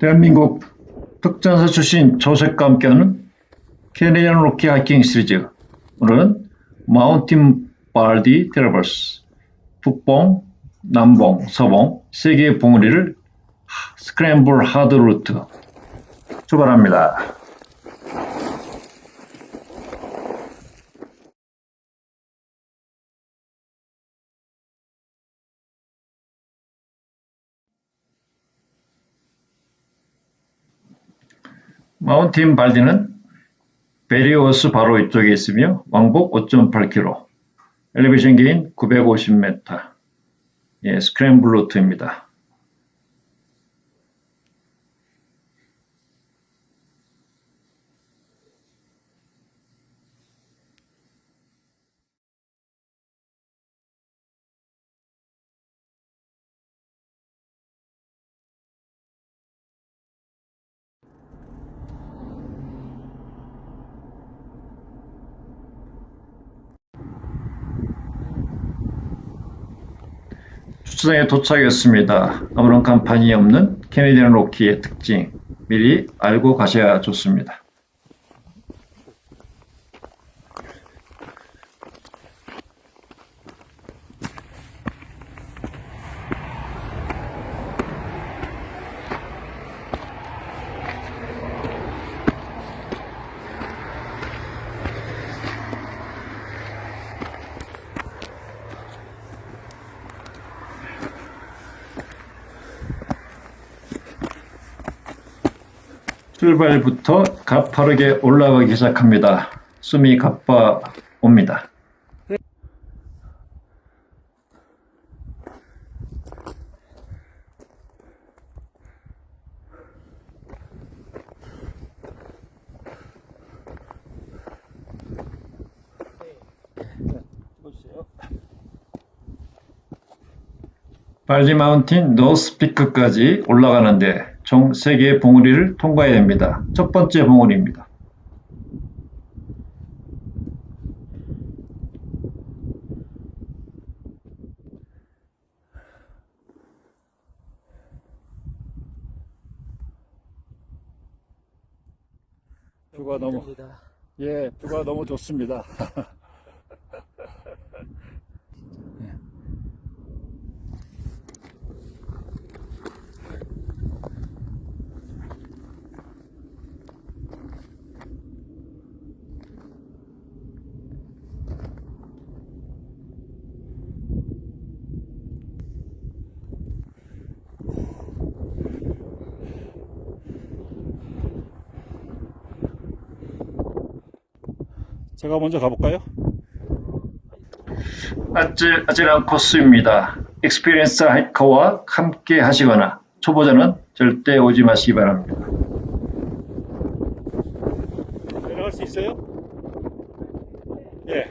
대한민국 특전사 출신 조셉과 함께하는 캐네디언 로키 하이킹 시리즈 오늘은 마운틴 발디 트래버스 북봉, 남봉, 서봉 세 개의 봉우리를 하- 스크램블 하드 루트 출발합니다. 마운틴 발디는 베리오스 바로 이쪽에 있으며 왕복 5.8km, 엘리베이션 게인 950m, 예, 스크램블 루트입니다. 주차장에 도착했습니다. 아무런 간판이 없는 캐네디언 로키의 특징 미리 알고 가셔야 좋습니다. 출발부터 가파르게 올라가기 시작합니다. 숨이 가빠 옵니다. 발리 마운틴 노스피크까지 올라가는데 총 3개의 봉우리를 통과해야 됩니다. 첫 번째 봉우리입니다. 뷰가 너무 예 뷰가 너무 좋습니다. 제가 먼저 가볼까요? 아찔, 아찔한 코스입니다. 익스피리언스 하이커와 함께 하시거나 초보자는 절대 오지 마시기 바랍니다. 내려갈 수 있어요? 예.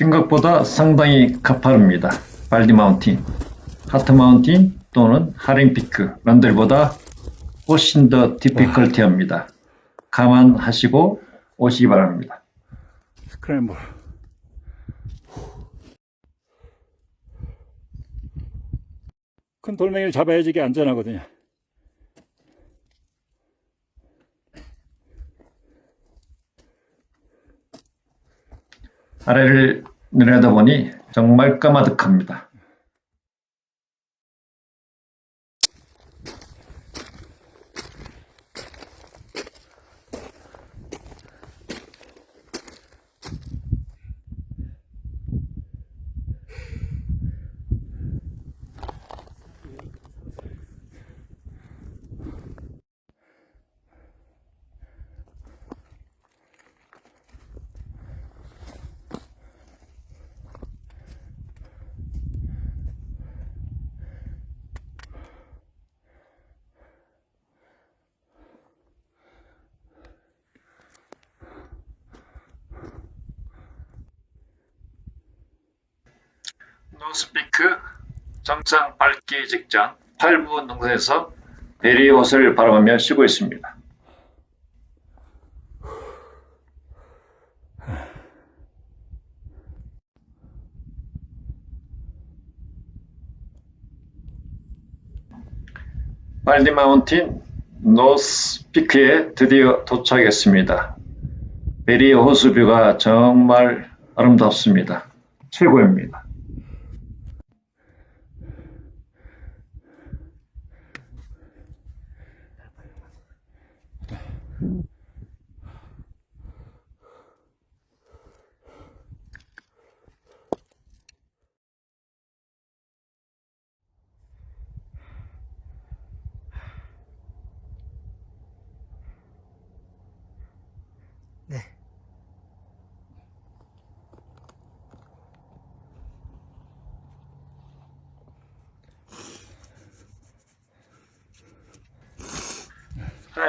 생각보다 상당히 가파릅니다. 발디 마운틴, 하트 마운틴, 또는 하링피크 런들보다 훨씬 더 디피컬티합니다. 감안하시고 오시기 바랍니다. 스크램블. 큰 돌멩이를 잡아야지 이게 안전하거든요. 아래를 내려다 보니 정말 까마득합니다. 노 스피크 정상 밟기 직전 8부 능선에서 베리옷을 바라보며 쉬고 있습니다. 발디 마운틴 노스 피크에 드디어 도착했습니다. 베리 호수뷰가 정말 아름답습니다. 최고입니다.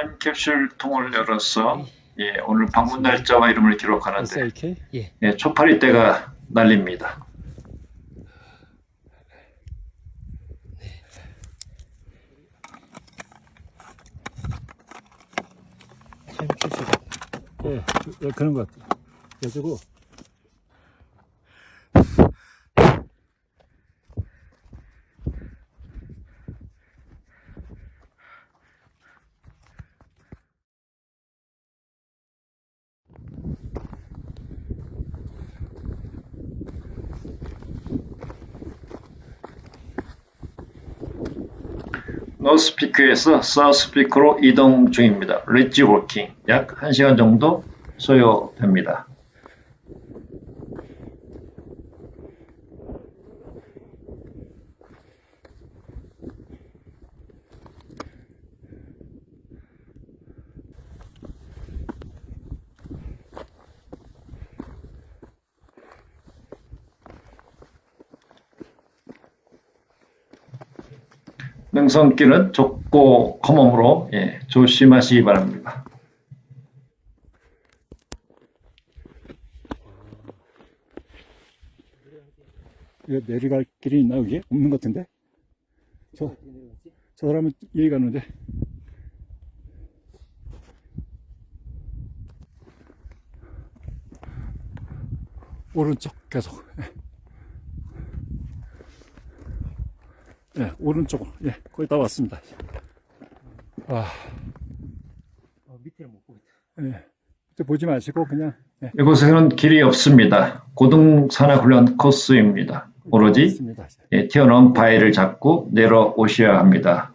타임 캡슐 통을 열어서 예, 오늘 방문 날짜와 이름을 기록하는데 SIK? 예, 초파리 때가 날립니다. 예, 그- 예, 그런 것 같아요. 그래가지고, 노스피크에서 사우스피크로 이동 중입니다. 리지 워킹 약 1시간 정도 소요됩니다. 능선길은 좁고 험함으로 예, 조심하시기 바랍니다. 이거 내려갈 길이 있나, 여기? 없는 것 같은데? 저, 저 사람은 여기 가는데. 오른쪽 계속. 예. 예, 오른쪽으로. 예, 거의 다 왔습니다. 아, 어, 밑에를 못 보겠다. 예. 이제 보지 마시고 그냥, 예. 이곳에는 길이 없습니다. 고등산악 훈련 코스입니다. 오로지. 예, 튀어나온 바위를 잡고 내려오셔야 합니다.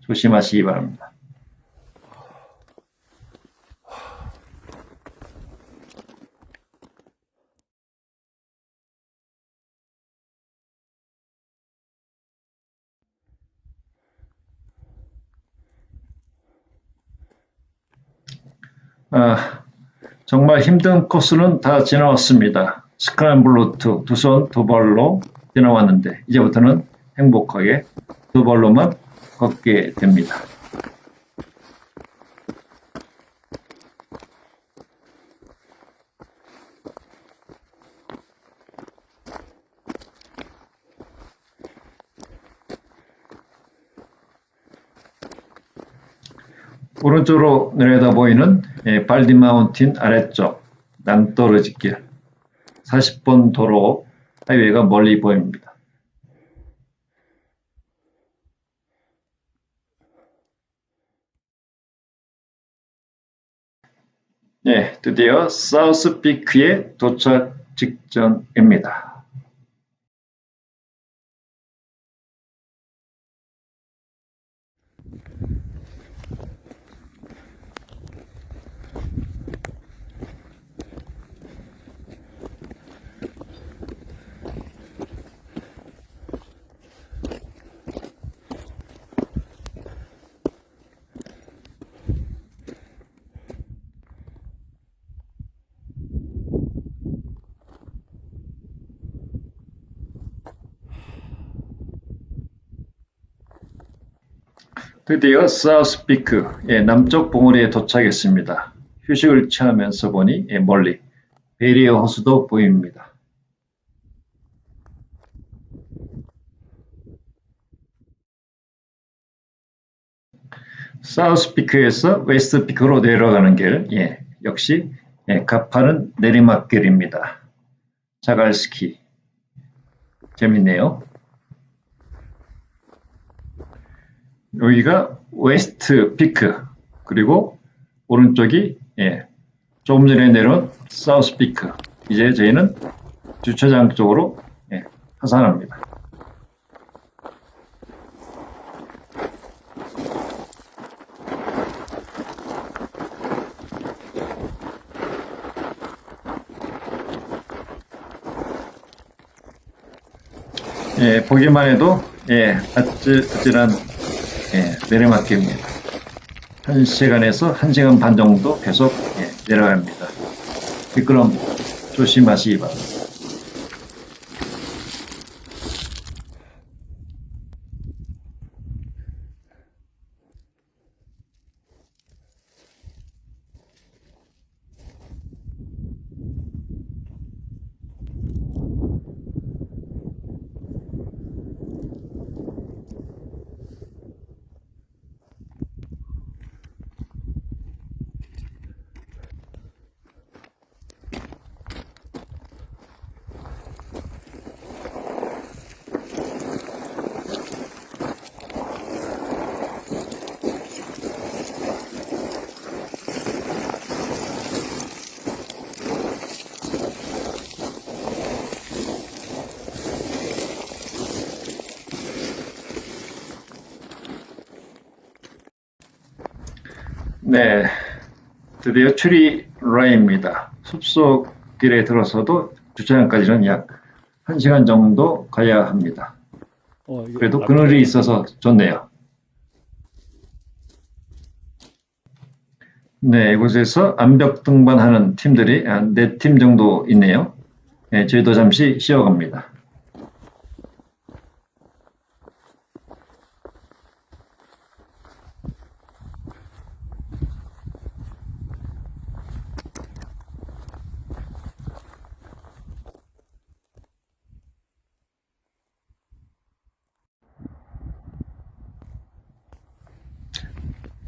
조심하시기 바랍니다. 아, 정말 힘든 코스는 다 지나왔습니다. 스크램블 루트 두 손 두 발로 지나왔는데 이제부터는 행복하게 두 발로만 걷게 됩니다. 오른쪽으로 내려다 보이는 예, 발디 마운틴 아래쪽 낭떠러지 길 40번 도로 하이웨이가 멀리 보입니다. 예, 드디어 사우스 피크에 도착 직전입니다. 드디어 사우스 피크 예, 남쪽 봉우리에 도착했습니다. 휴식을 취하면서 보니 예, 멀리 베리어 호수도 보입니다. 사우스 피크에서 웨스트 피크로 내려가는 길, 예, 역시 예, 가파른 내리막길입니다. 자갈스키 재밌네요. 여기가 웨스트 피크 그리고 오른쪽이 예, 조금 전에 내려온 사우스 피크 이제 저희는 주차장 쪽으로 예, 하산합니다. 예, 보기만 해도 예, 아찔 아찔한 예, 내리막길입니다. 1시간에서 1시간 반 정도 계속 예, 내려갑니다. 미끄럼 조심하시기 바랍니다. 네, 드디어 추리 라인입니다. 숲속 길에 들어서도 주차장까지는 약 1시간 정도 가야 합니다. 어, 그래도 락- 그늘이 있어서 좋네요. 네, 이곳에서 암벽 등반하는 팀들이 한네팀 정도 있네요. 네, 저희도 잠시 쉬어갑니다.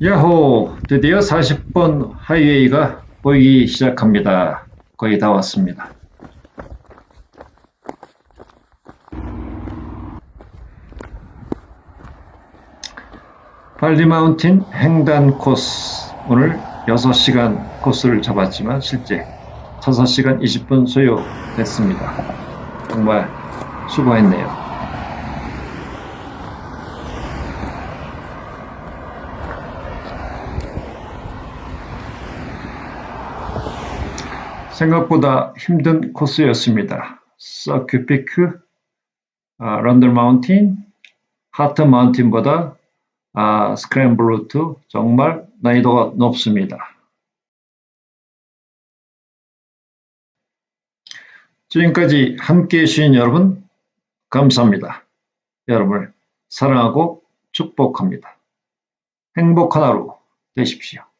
야호! 드디어 40번 하이웨이가 보이기 시작합니다. 거의 다 왔습니다. 발리 마운틴 횡단 코스 오늘 6시간 코스를 잡았지만 실제 5시간 20분 소요됐습니다. 정말 수고했네요. 생각보다 힘든 코스였습니다. 서큐피크, 아, 런던 마운틴, 하트 마운틴보다 아, 스크램블 루트 정말 난이도가 높습니다. 지금까지 함께 해 주신 여러분 감사합니다. 여러분을 사랑하고 축복합니다. 행복한 하루 되십시오.